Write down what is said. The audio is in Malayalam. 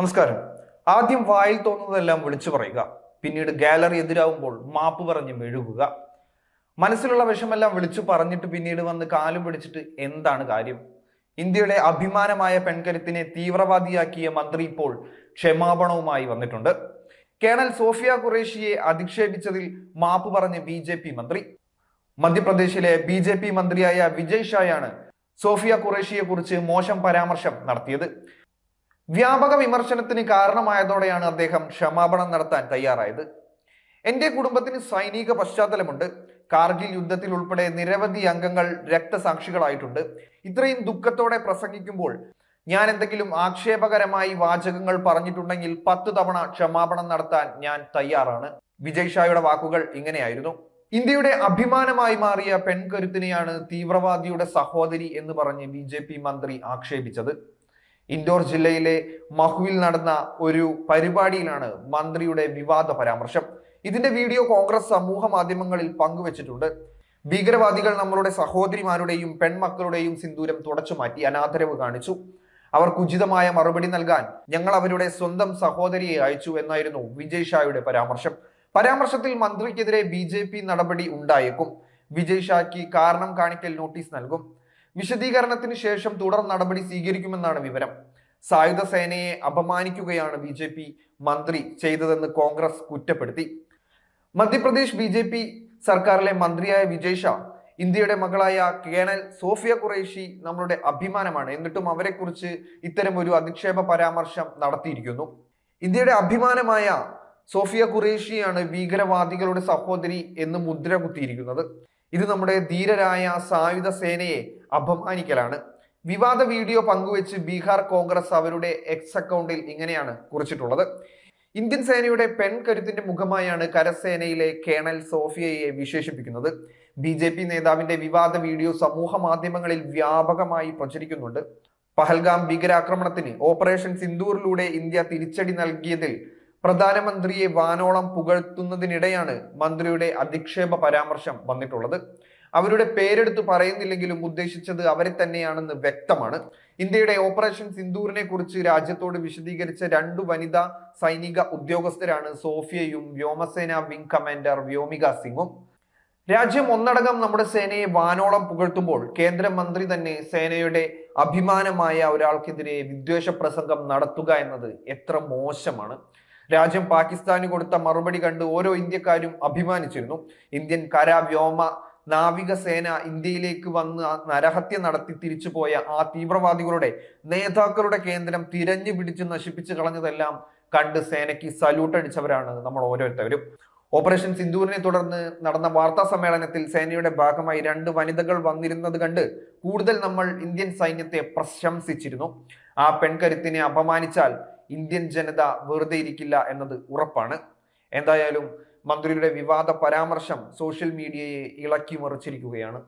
നമസ്കാരം. ആദ്യം വായിൽ തോന്നുന്നതെല്ലാം വിളിച്ചു പറയുക. പിന്നീട് ഗാലറി എതിരാവുമ്പോൾ മാപ്പ് പറഞ്ഞ് മെഴുകുക. മനസ്സിലുള്ള വിഷമെല്ലാം വിളിച്ചു പറഞ്ഞിട്ട് പിന്നീട് വന്ന് കാലും പിടിച്ചിട്ട് എന്താണ് കാര്യം? ഇന്ത്യയുടെ അഭിമാനമായ പെൺകരുത്തിനെ തീവ്രവാദിയാക്കിയ മന്ത്രി ഇപ്പോൾ ക്ഷമാപണവുമായി വന്നിട്ടുണ്ട്. കേണൽ സോഫിയ ഖുറേഷിയെ അധിക്ഷേപിച്ചതിൽ മാപ്പ് പറഞ്ഞ് ബി ജെ പി മന്ത്രി. മധ്യപ്രദേശിലെ ബി ജെ പി മന്ത്രിയായ വിജയ് ഷായാണ് സോഫിയ ഖുറേഷിയെ കുറിച്ച് മോശം പരാമർശം നടത്തിയത്. വ്യാപക വിമർശനത്തിന് കാരണമായതോടെയാണ് അദ്ദേഹം ക്ഷമാപണം നടത്താൻ തയ്യാറായത്. എന്റെ കുടുംബത്തിന് സൈനിക പശ്ചാത്തലമുണ്ട്. കാർഗിൽ യുദ്ധത്തിൽ ഉൾപ്പെടെ നിരവധി അംഗങ്ങൾ രക്തസാക്ഷികളായിട്ടുണ്ട്. ഇത്രയും ദുഃഖത്തോടെ പ്രസംഗിക്കുമ്പോൾ ഞാൻ എന്തെങ്കിലും ആക്ഷേപകരമായി വാചകങ്ങൾ പറഞ്ഞിട്ടുണ്ടെങ്കിൽ പത്ത് തവണ ക്ഷമാപണം നടത്താൻ ഞാൻ തയ്യാറാണ്. വിജയ് ഷായുടെ വാക്കുകൾ ഇങ്ങനെയായിരുന്നു. ഇന്ത്യയുടെ അഭിമാനമായി മാറിയ പെൺകരുത്തിനെയാണ് തീവ്രവാദിയുടെ സഹോദരി എന്ന് പറഞ്ഞ് ബി മന്ത്രി ആക്ഷേപിച്ചത്. ഇൻഡോർ ജില്ലയിലെ മഹുവിൽ നടന്ന ഒരു പരിപാടിയിലാണ് മന്ത്രിയുടെ വിവാദ പരാമർശം. ഇതിന്റെ വീഡിയോ കോൺഗ്രസ് സമൂഹ മാധ്യമങ്ങളിൽ പങ്കുവച്ചിട്ടുണ്ട്. ഭീകരവാദികൾ നമ്മളുടെ സഹോദരിമാരുടെയും പെൺമക്കളുടെയും സിന്ദൂരം തുടച്ചു മാറ്റി അനാദരവ് കാണിച്ചു. അവർക്ക് ഉചിതമായ മറുപടി നൽകാൻ ഞങ്ങൾ അവരുടെ സ്വന്തം സഹോദരിയെ അയച്ചു എന്നായിരുന്നു വിജയ് ഷായുടെ പരാമർശം. പരാമർശത്തിൽ മന്ത്രിക്കെതിരെ ബി നടപടി ഉണ്ടായേക്കും. വിജയ് ഷായ്ക്ക് കാരണം കാണിക്കൽ നോട്ടീസ് നൽകും. വിശദീകരണത്തിന് ശേഷം തുടർ നടപടി സ്വീകരിക്കുമെന്നാണ് വിവരം. സായുധ സേനയെ അപമാനിക്കുകയാണ് ബി ജെ പി മന്ത്രി ചെയ്തതെന്ന് കോൺഗ്രസ് കുറ്റപ്പെടുത്തി. മധ്യപ്രദേശ് ബി ജെ പി സർക്കാരിലെ മന്ത്രിയായ വിജയ് ഷാ ഇന്ത്യയുടെ മകളായ കേണൽ സോഫിയ ഖുറേഷി നമ്മളുടെ അഭിമാനമാണ്. എന്നിട്ടും അവരെക്കുറിച്ച് ഇത്തരം ഒരു അധിക്ഷേപ പരാമർശം നടത്തിയിരിക്കുന്നു. ഇന്ത്യയുടെ അഭിമാനമായ സോഫിയ ഖുറേഷിയാണ് ഭീകരവാദികളുടെ സഹോദരി എന്ന് മുദ്ര കുത്തിയിരിക്കുന്നത്. ഇത് നമ്മുടെ ധീരരായ സായുധ സേനയെ അപമാനിക്കലാണ്. വിവാദ വീഡിയോ പങ്കുവെച്ച് ബീഹാർ കോൺഗ്രസ് അവരുടെ എക്സ് അക്കൗണ്ടിൽ ഇങ്ങനെയാണ് കുറിച്ചിട്ടുള്ളത്. ഇന്ത്യൻ സേനയുടെ പെൺകരുത്തിന്റെ മുഖമായാണ് കരസേനയിലെ കേണൽ സോഫിയയെ വിശേഷിപ്പിക്കുന്നത്. ബി ജെ പി നേതാവിന്റെ വിവാദ വീഡിയോ സമൂഹ മാധ്യമങ്ങളിൽ വ്യാപകമായി പ്രചരിക്കുന്നുണ്ട്. പഹൽഗാം ഭീകരാക്രമണത്തിന് ഓപ്പറേഷൻ സിന്ദൂറിലൂടെ ഇന്ത്യ തിരിച്ചടി നൽകിയതിൽ പ്രധാനമന്ത്രിയെ വാനോളം പുകഴ്ത്തുന്നതിനിടെയാണ് മന്ത്രിയുടെ അധിക്ഷേപ പരാമർശം വന്നിട്ടുള്ളത്. അവരുടെ പേരെടുത്ത് പറയുന്നില്ലെങ്കിലും ഉദ്ദേശിച്ചത് അവരെ തന്നെയാണെന്ന് വ്യക്തമാണ്. ഇന്ത്യയുടെ ഓപ്പറേഷൻ സിന്ദൂറിനെ കുറിച്ച് രാജ്യത്തോട് വിശദീകരിച്ച രണ്ടു വനിതാ സൈനിക ഉദ്യോഗസ്ഥരാണ് സോഫിയയും വ്യോമസേന വിംഗ് കമാൻഡർ വ്യോമിക സിംഗും. രാജ്യം ഒന്നടങ്കം നമ്മുടെ സേനയെ വാനോളം പുകഴ്ത്തുമ്പോൾ കേന്ദ്രമന്ത്രി തന്നെ സേനയുടെ അഭിമാനമായ ഒരാൾക്കെതിരെ വിദ്വേഷ പ്രസംഗം നടത്തുക എന്നത് എത്ര മോശമാണ്. രാജ്യം പാകിസ്ഥാന് കൊടുത്ത മറുപടി കണ്ട് ഓരോ ഇന്ത്യക്കാരും അഭിമാനിച്ചിരുന്നു. ഇന്ത്യൻ കര വ്യോമ നാവികസേന ഇന്ത്യയിലേക്ക് വന്ന് നരഹത്യ നടത്തി തിരിച്ചു പോയ ആ തീവ്രവാദികളുടെ നേതാക്കളുടെ കേന്ദ്രം തിരഞ്ഞു പിടിച്ച് നശിപ്പിച്ചു കളഞ്ഞതെല്ലാം കണ്ട് സേനയ്ക്ക് സല്യൂട്ട് അടിച്ചവരാണ് നമ്മൾ ഓരോരുത്തരും ഓപ്പറേഷൻ സിന്ദൂരിനെ തുടർന്ന് നടന്ന വാർത്താ സമ്മേളനത്തിൽ സേനയുടെ ഭാഗമായി രണ്ട് വനിതകൾ വന്നിരുന്നത് കണ്ട് കൂടുതൽ നമ്മൾ ഇന്ത്യൻ സൈന്യത്തെ പ്രശംസിച്ചിരുന്നു. ആ പെൺകരുത്തിനെ അപമാനിച്ചാൽ ഇന്ത്യൻ ജനത വെറുതെ ഇരിക്കില്ല എന്നത് ഉറപ്പാണ്. എന്തായാലും മന്ത്രിയുടെ വിവാദ പരാമർശം സോഷ്യൽ മീഡിയയെ ഇളക്കി മറിച്ചിരിക്കുകയാണ്.